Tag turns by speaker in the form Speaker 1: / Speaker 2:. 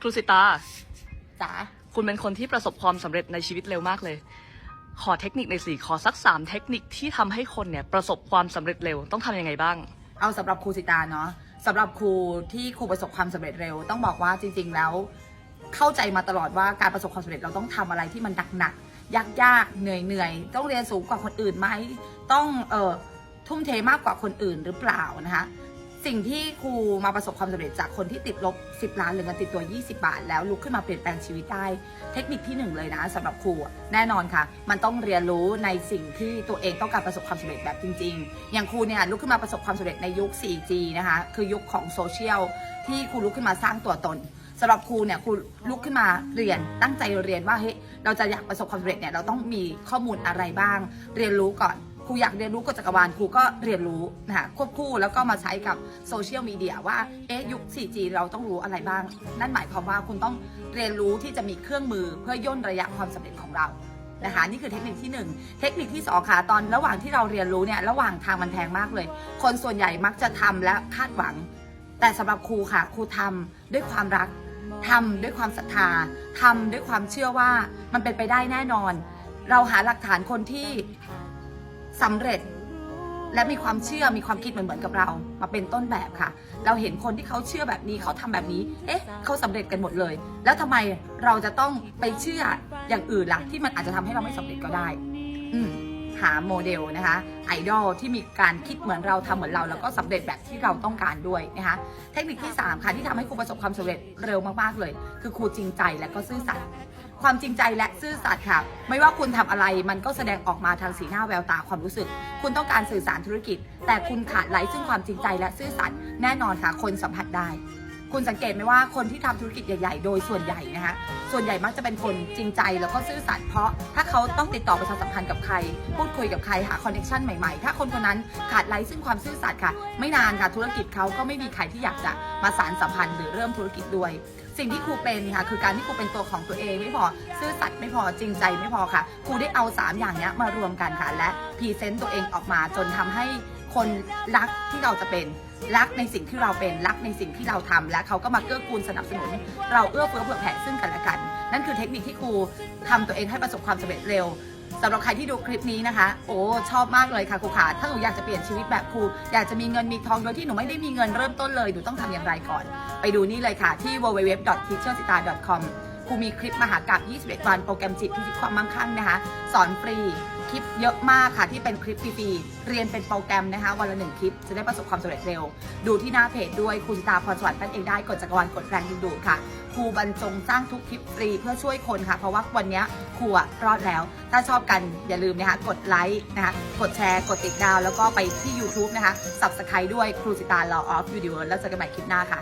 Speaker 1: ครูสิตา
Speaker 2: จ๋า
Speaker 1: คุณเป็นคนที่ประสบความสำเร็จในชีวิตเร็วมากเลย ขอเทคนิคในอยสี่ขอสักสามเทคนิคที่ทำให้คนเนี่ยประสบความสำเร็จเร็วต้องทำยังไงบ้าง
Speaker 2: เอาสำหรับครูสิตาเนาะสำหรับครูที่ครูประสบความสำเร็จเร็ว ต้องบอกว่าจริง ๆ แล้ว เข้าใจมาตลอดว่าการประสบความสำเร็จเราต้องทำอะไรที่มันหนักๆยากๆเหนื่อยๆต้องเรียนสูงกว่าคนอื่นไหมต้องเอ่อทุ่มเทมากกว่าคนอื่นหรือเปล่านะคะ สิ่งที่ครูมาประสบความสำเร็จจากคนที่ติดลบ 10 ล้านหรือเงินติดตัว 20 บาท แล้วลุกขึ้นมาเปลี่ยนแปลงชีวิตได้ เทคนิคที่หนึ่งเลยนะสำหรับครูแน่นอนค่ะ มันต้องเรียนรู้ในสิ่งที่ตัวเองต้องการประสบความสำเร็จแบบจริง ๆ อย่างครูเนี่ยลุกขึ้นมาประสบความสำเร็จในยุค 4G นะคะคือยุคของโซเชียลที่ครูลุกขึ้นมาสร้างตัวตนสำหรับครูเนี่ยครูลุกขึ้นมาเรียนตั้งใจเรียนว่าเฮ้ยเราจะอยากประสบความสำเร็จเนี่ยเราต้องมีข้อมูลอะไรบ้าง เรียนรู้ก่อน รูอยากเรียนรู้กฎจักรวาลครูก็เรียนรู้นะคะควบคู่แล้วก็มาใช้กับโซเชียลมีเดียว่าเอ๊ะยุค 4G เราต้องรู้อะไรบ้าง นั่นหมายความว่าคุณต้องเรียนรู้ที่จะมีเครื่องมือเพื่อย่นระยะความสำเร็จของเรานะคะนี่คือเทคนิคที่หนึ่งเทคนิคที่สองค่ะตอนระหว่างที่เราเรียนรู้เนี่ยระหว่างทางมันแพงมากเลย คนส่วนใหญ่มักจะทำและคาดหวัง แต่สำหรับครูค่ะครูทำด้วยความรักทำด้วยความศรัทธาทำด้วยความเชื่อว่ามันเป็นไปได้แน่นอน เราหาหลักฐานคนที่ สำเร็จและมีความเชื่อมีความคิดเหมือนเหมือนกับเรา มาเป็นต้นแบบค่ะ เราเห็นคนที่เขาเชื่อแบบนี้เขาทำแบบนี้ เอ๊ะเขาสำเร็จกันหมดเลย แล้วทำไมเราจะต้องไปเชื่ออย่างอื่นล่ะที่มันอาจจะทำให้เราไม่สำเร็จก็ได้ อืหาโมเดลนะคะไอดอลที่มีการคิดเหมือนเราทำเหมือนเรา แล้วก็สำเร็จแบบที่เราต้องการด้วยนะคะเทคนิคที่ 3 ค่ะที่ทำให้ครูประสบความสำเร็จเร็วมากๆเลย คือครูจริงใจและก็ซื่อสัตย์ ความจริงใจและซื่อสัตย์ค่ะ ไม่ว่าคุณทำอะไรมันก็แสดงออกมาทางสีหน้าแววตาความรู้สึก คุณต้องการสื่อสารธุรกิจ แต่คุณขาดไร้ซึ่งความจริงใจและซื่อสัตย์แน่นอนค่ะคนสัมผัสได้ คุณสังเกตไหมว่าคนที่ทำธุรกิจใหญ่ ๆ โดยส่วนใหญ่นะคะส่วนใหญ่มักจะเป็นคนจริงใจแล้วก็ซื่อสัตย์เพราะถ้าเขาต้องติดต่อประชาสัมพันธ์กับใคร พูดคุยกับใครหาคอนเนคชันใหม่ๆ ถ้าคนคนนั้นขาดไร้ซึ่งความซื่อสัตย์ค่ะ ไม่นานค่ะธุรกิจเขาก็ไม่มีใครที่อยากจะมาสานสัมพันธ์หรือเริ่มธุรกิจด้วย สิ่งที่ครูเป็นค่ะคือการที่ครูเป็นตัวของตัวเองไม่พอซื่อสัตย์ไม่พอจริงใจไม่พอค่ะครูได้เอาสามอย่างนี้มารวมกันค่ะและพรีเซนต์ตัวเองออกมาจนทำให้ คนรักที่เราจะเป็นรักในสิ่งที่เราเป็นรักในสิ่งที่เราทำและเขาก็มาเกื้อกูลสนับสนุน เราเอื้อเฟื้อเผื่อแผ่ซึ่งกันและกัน นั่นคือเทคนิคที่ครูทำตัวเองให้ประสบความสำเร็จเร็วสำหรับใครที่ดูคลิปนี้นะคะ โอ้ชอบมากเลยค่ะครูขาถ้าหนูอยากจะเปลี่ยนชีวิตแบบครูอยากจะมีเงินมีทองโดยที่หนูไม่ได้มีเงินเริ่มต้นเลยหนูต้องทำอย่างไรก่อน ไปดูนี่เลยค่ะที่ www.teachersita.com ครูมีคลิปมหากาบ21 วันโปรแกรมจิตพิชิตความมั่งคั่งนะคะ สอนฟรีคลิปเยอะมากค่ะที่เป็นคลิปฟรีๆเรียนเป็นโปรแกรมนะคะ วันละหนึ่งคลิปจะได้ประสบความสำเร็จเร็ว ดูที่หน้าเพจด้วยครูสิตาพรสวรรค์นั่นเองได้กดจักรวาลกดแรงดึงดูดค่ะครูบรรจงสร้างทุกคลิปฟรีเพื่อช่วยคนค่ะ เพราะว่าวันนี้ครูอะรอดแล้ว ถ้าชอบกันอย่าลืมนะคะกดไลค์นะคะกดแชร์ กดติดดาว แล้วก็ไปที่ YouTube นะคะ Subscribe ด้วยครูสิตา Law of Universe แล้วเจอกันใหม่คลิปหน้าค่ะ